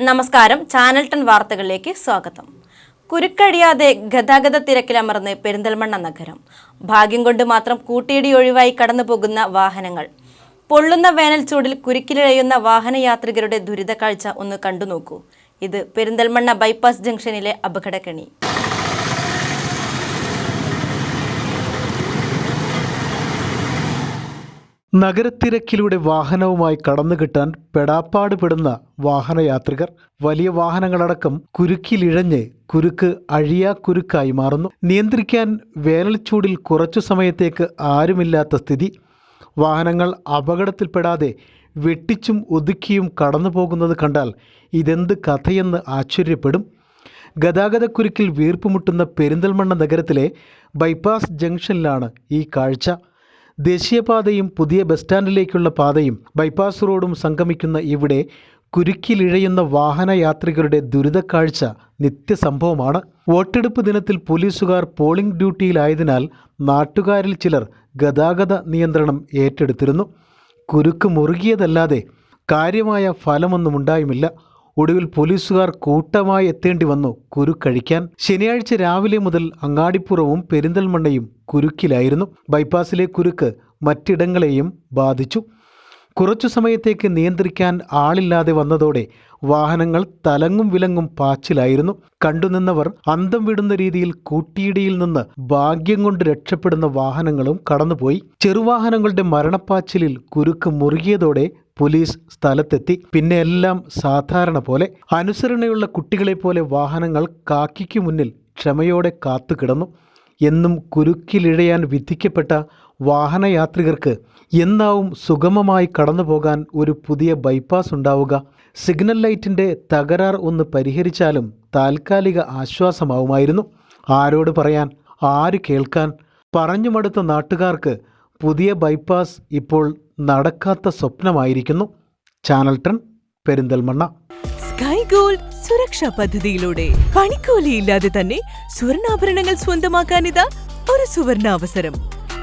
നമസ്കാരം. Channel ton വാർത്തകളിലേക്ക് സ്വാഗതം. കുരുക്കഴിയാതെ ഗതാഗത തിരക്കിലമർന്ന് പെരിന്തൽമണ്ണ നഗരം. ഭാഗ്യം കൊണ്ട് മാത്രം കൂട്ടിയിടി ഒഴിവായി കടന്നുപോകുന്ന വാഹനങ്ങൾ. പൊള്ളുന്ന വേനൽ ചൂടിൽ കുരുക്കിലിഴയുന്ന വാഹനയാത്രികരുടെ ദുരിത കാഴ്ച ഒന്ന് കണ്ടുനോക്കൂ. ഇത് പെരിന്തൽമണ്ണ ബൈപ്പാസ് ജംഗ്ഷനിലെ അപകടക്കണി. നഗരത്തിരക്കിലൂടെ വാഹനവുമായി കടന്നുകിട്ടാൻ പെടാപ്പാട് പെടുന്ന വാഹനയാത്രികർ വലിയ വാഹനങ്ങളടക്കം കുരുക്കിലിഴഞ്ഞ് കുരുക്ക് അഴിയാ കുരുക്കായി മാറുന്നു. നിയന്ത്രിക്കാൻ വേനൽച്ചൂടിൽ കുറച്ചു സമയത്തേക്ക് ആരുമില്ലാത്ത സ്ഥിതി. വാഹനങ്ങൾ അപകടത്തിൽപ്പെടാതെ വെട്ടിച്ചും ഒതുക്കിയും കടന്നു പോകുന്നത് കണ്ടാൽ ഇതെന്ത് കഥയെന്ന് ആശ്ചര്യപ്പെടും. ഗതാഗതക്കുരുക്കിൽ വീർപ്പുമുട്ടുന്ന പെരിന്തൽമണ്ണ നഗരത്തിലെ ബൈപ്പാസ് ജംഗ്ഷനിലാണ് ഈ കാഴ്ച. ദേശീയപാതയും പുതിയ ബസ് സ്റ്റാൻഡിലേക്കുള്ള പാതയും ബൈപ്പാസ് റോഡും സംഗമിക്കുന്ന ഇവിടെ കുരുക്കിലിഴയുന്ന വാഹനയാത്രികരുടെ ദുരിതക്കാഴ്ച നിത്യസംഭവമാണ്. വോട്ടെടുപ്പ് ദിനത്തിൽ പോലീസുകാർ പോളിംഗ് ഡ്യൂട്ടിയിലായതിനാൽ നാട്ടുകാരിൽ ചിലർ ഗതാഗത നിയന്ത്രണം ഏറ്റെടുത്തിരുന്നു. കുരുക്ക് മുറുകിയതല്ലാതെ കാര്യമായ ഫലമൊന്നും ഉണ്ടായുമില്ല. ഒടുവിൽ പോലീസുകാർ കൂട്ടമായി എത്തേണ്ടി വന്നു കുരുക്കഴിക്കാൻ ശനിയാഴ്ച രാവിലെ മുതൽ അങ്ങാടിപ്പുറവും പെരിന്തൽമണ്ണയും കുരുക്കിലായിരുന്നു. ബൈപ്പാസിലെ കുരുക്ക് മറ്റിടങ്ങളെയും ബാധിച്ചു. കുറച്ചു സമയത്തേക്ക് നിയന്ത്രിക്കാൻ ആളില്ലാതെ വന്നതോടെ വാഹനങ്ങൾ തലങ്ങും വിലങ്ങും പാച്ചിലായിരുന്നു. കണ്ടുനിന്നവർ അന്തം വിടുന്ന രീതിയിൽ കൂട്ടിയിടിയിൽ നിന്ന് ഭാഗ്യം കൊണ്ട് രക്ഷപ്പെടുന്ന വാഹനങ്ങളും കടന്നുപോയി. ചെറുവാഹനങ്ങളുടെ മരണപ്പാച്ചിലിൽ കുരുക്ക് മുറുകിയതോടെ പോലീസ് സ്ഥലത്തെത്തി. പിന്നെ എല്ലാം സാധാരണ പോലെ. അനുസരണയുള്ള കുട്ടികളെ പോലെ വാഹനങ്ങൾ കാക്കിക്ക് മുന്നിൽ ക്ഷമയോടെ കാത്തുകിടന്നു. എന്നും കുരുക്കിലിഴയാൻ വിധിക്കപ്പെട്ട വാഹനയാത്രികർക്ക് എന്നാവും സുഗമമായി കടന്നു പോകാൻ ഒരു പുതിയ ബൈപ്പാസ് ഉണ്ടാവുക? സിഗ്നൽ ലൈറ്റിന്റെ തകരാർ ഒന്ന് പരിഹരിച്ചാലും താൽക്കാലിക ആശ്വാസമാവുമായിരുന്നു. ആരോട് പറയാൻ? ആര് കേൾക്കാൻ? പറഞ്ഞു മടുത്ത നാട്ടുകാർക്ക് പുതിയ ബൈപ്പാസ് ഇപ്പോൾ നടക്കാത്ത സ്വപ്നമായിരിക്കുന്നു. ചാനൽ ടൺ പെരിന്തൽമണ്ണ. സ്കൈ ഗോൾഡ് സുരക്ഷാ പദ്ധതിയിലൂടെ പണിക്കൂലിയില്ലാതെ തന്നെ സ്വർണാഭരണങ്ങൾ സ്വന്തമാക്കാനിതാ ഒരു സുവർണാവസരം.